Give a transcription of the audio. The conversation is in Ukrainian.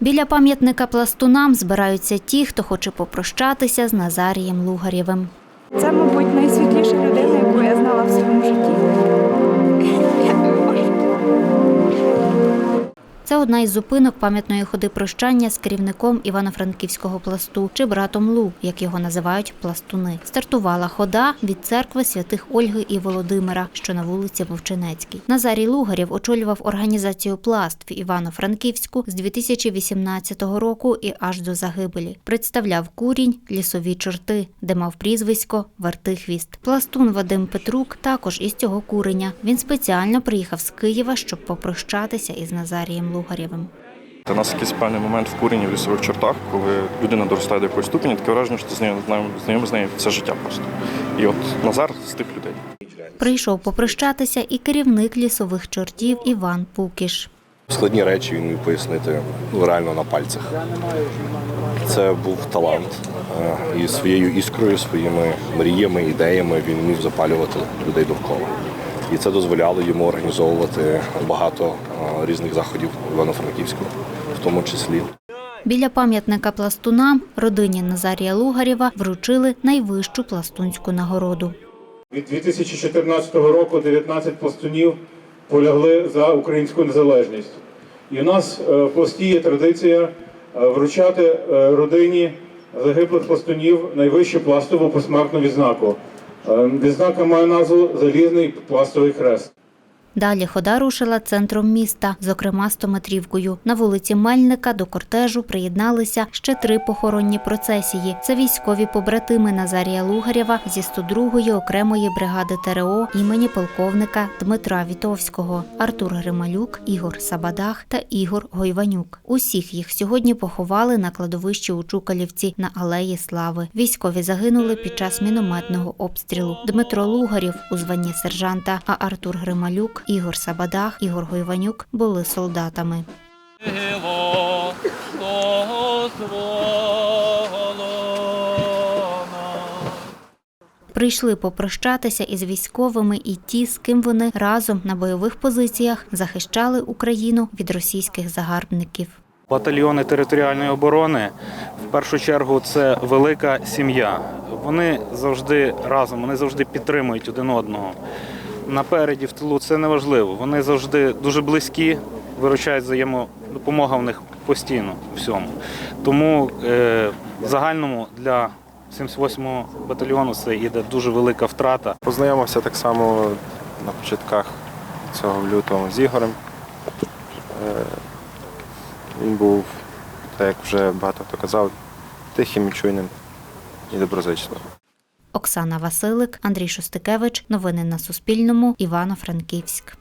Біля пам'ятника пластунам збираються ті, хто хоче попрощатися з Назарієм Лугарєвим. Це, мабуть, найсвітліша людина, яку я знала в своєму житті. Одна із зупинок пам'ятної ходи прощання з керівником Івано-Франківського пласту чи братом Лу, як його називають пластуни. Стартувала хода від церкви святих Ольги і Володимира, що на вулиці Вовчинецькій. Назарій Лугарєв очолював організацію пласт в Івано-Франківську з 2018 року і аж до загибелі. Представляв курінь лісові чорти, де мав прізвисько Вертихвіст. Пластун Вадим Петрук також із цього куреня. Він спеціально приїхав з Києва, щоб попрощатися із Назарієм Лугарєвим. У нас якийсь певний момент в курені в лісових чортах, коли людина доростає до якоїсь ступені, таке враження, що ти знайомий знайомий з нею все життя просто. І от Назар з тих людей. Прийшов попрощатися і керівник лісових чортів Іван Пукіш. Складні речі він міг пояснити ну, реально на пальцях. Це був талант. е, І своєю іскрою, своїми мріями, ідеями він міг запалювати людей довкола. І це дозволяло йому організовувати багато е, різних заходів в Івано-Франківську, в тому числі. Біля пам'ятника пластунам родині Назарія Лугарєва вручили найвищу пластунську нагороду. Від 2014 року 19 пластунів полягли за українську незалежність. І у нас е, в пласті є традиція е, вручати родині загиблих пластунів найвищу пластову посмертну відзнаку. Е, Відзнака має назву Залізний пластовий хрест. Далі хода рушила центром міста, зокрема стометрівкою. На вулиці Мельника до кортежу приєдналися ще три похоронні процесії. Це військові побратими Назарія Лугарєва зі 102-ї окремої бригади ТРО імені полковника Дмитра Вітовського, Артур Грималюк, Ігор Сабадах та Ігор Гойванюк. Усіх їх сьогодні поховали на кладовищі у Чукалівці на Алеї Слави. Військові загинули під час мінометного обстрілу. Дмитро Лугарєв у званні сержанта, а Артур Грималюк, Ігор Сабадах, Ігор Гойванюк були солдатами. Прийшли попрощатися із військовими і ті, з ким вони разом на бойових позиціях захищали Україну від російських загарбників. Батальйони територіальної оборони в першу чергу це велика сім'я. Вони завжди разом, вони завжди підтримують один одного. Напереді в тилу це не важливо. Вони завжди дуже близькі, виручають взаємодопомога в них постійно у всьому. Тому е, в загальному для 78-го батальйону це йде дуже велика втрата. Познайомився так само на початках цього лютого з Ігорем. Е, Він був, так як вже багато хто казав, тихим і чуйним і доброзичливим. Оксана Василик, Андрій Шостикевич. Новини на Суспільному. Івано-Франківськ.